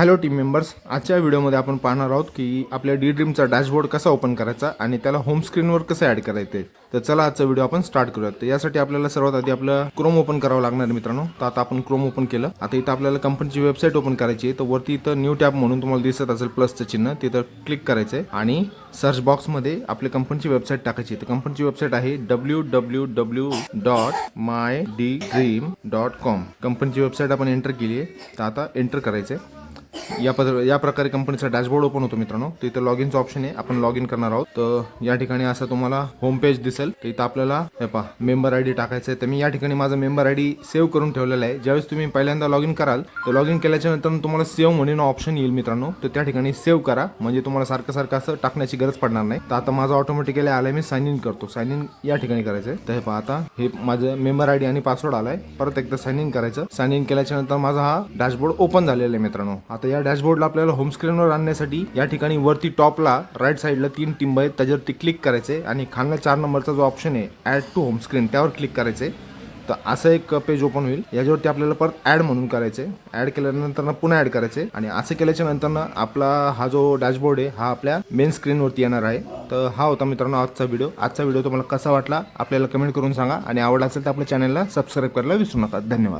Hello team members आजच्या व्हिडिओमध्ये आपण पाहणार आहोत की आपल्या डी ड्रीमचा डॅशबोर्ड कसा ओपन करायचा आणि त्याला होम स्क्रीनवर कसं ॲड करायचं. तर चला आजचा व्हिडिओ आपण स्टार्ट करूयात. तर यासाठी आपल्याला सर्वात आधी आपलं क्रोम ओपन करावं लागणार मित्रांनो. तर आता आपण क्रोम ओपन केलं. आता इथं आपल्याला कंपनीची वेबसाईट ओपन करायची आहे. तर वरती इथं न्यू टॅब म्हणून तुम्हाला दिसत असेल प्लसचं चिन्ह. तिथं क्लिक करायचं आहे. आणि सर्च बॉक्समध्ये आपल्या कंपनीची वेबसाईट टाकायची तर कंपनीची वेबसाईट आहे W W W dot my D dream dot com कंपनीची वेबसाईट आपण एंटर केली आहे. तर आता एंटर करायचं आहे. या पद या प्रकारे कंपनीचा डॅशबोर्ड ओपन होतो मित्रांनो. तर इथं लॉग इनचं ऑप्शन आहे. आपण लॉग इन करणार आहोत. तर या ठिकाणी असं तुम्हाला होम पेज दिसेल. तर इथं आपल्याला हे पहा मेंबर आय डी टाकायचं आहे तर मी या ठिकाणी माझा मेंबर आय डी सेव्ह करून ठेवलेला आहे. ज्यावेळेस तुम्ही पहिल्यांदा लॉग इन कराल तर लॉग इन केल्याच्यानंतर तुम्हाला सेव्ह म्हणून ऑप्शन येईल मित्रांनो. तर त्या ठिकाणी सेव्ह करा. म्हणजे तुम्हाला सारखं सारखं असं टाकण्याची गरज पडणार नाही. तर आता माझं ऑटोमॅटिकली आलंय. मी साइन इन करतो. साइन इन या ठिकाणी करायचं आहे तर हे पहा आता हे माझं मेंबर आय डी आणि पासवर्ड आलाय. परत एकदा साइन इन करायचं. साइन इन केल्याच्यानंतर माझा हा डॅशबोर्ड ओपन झालेला आहे मित्रांनो. आता या डॅशबोर्डला आपल्याला होमस्क्रीनवर आणण्यासाठी या ठिकाणी वरती टॉपला राईट साईडला तीन टिंब आहेत. त्याच्यावरती क्लिक करायचे आणि खालना चार नंबरचा जो ऑप्शन आहे ॲड टू होमस्क्रीन त्यावर क्लिक करायचे. तर असं एक पेज ओपन होईल. याच्यावरती आपल्याला परत ॲड म्हणून करायचे. ॲड केल्यानंतर ना पुन्हा ॲड करायचे. आणि असं केल्याच्यानंतर आपला हा जो डॅशबोर्ड आहे हा आपल्या मेन स्क्रीनवरती येणार आहे. तर हा होता मित्रांनो आजचा व्हिडिओ आजचा व्हिडिओ तुम्हाला कसा वाटला आपल्याला कमेंट करून सांगा. आणि आवड असेल तर आपल्या चॅनलला सबस्क्राईब करायला विसरू नका. धन्यवाद.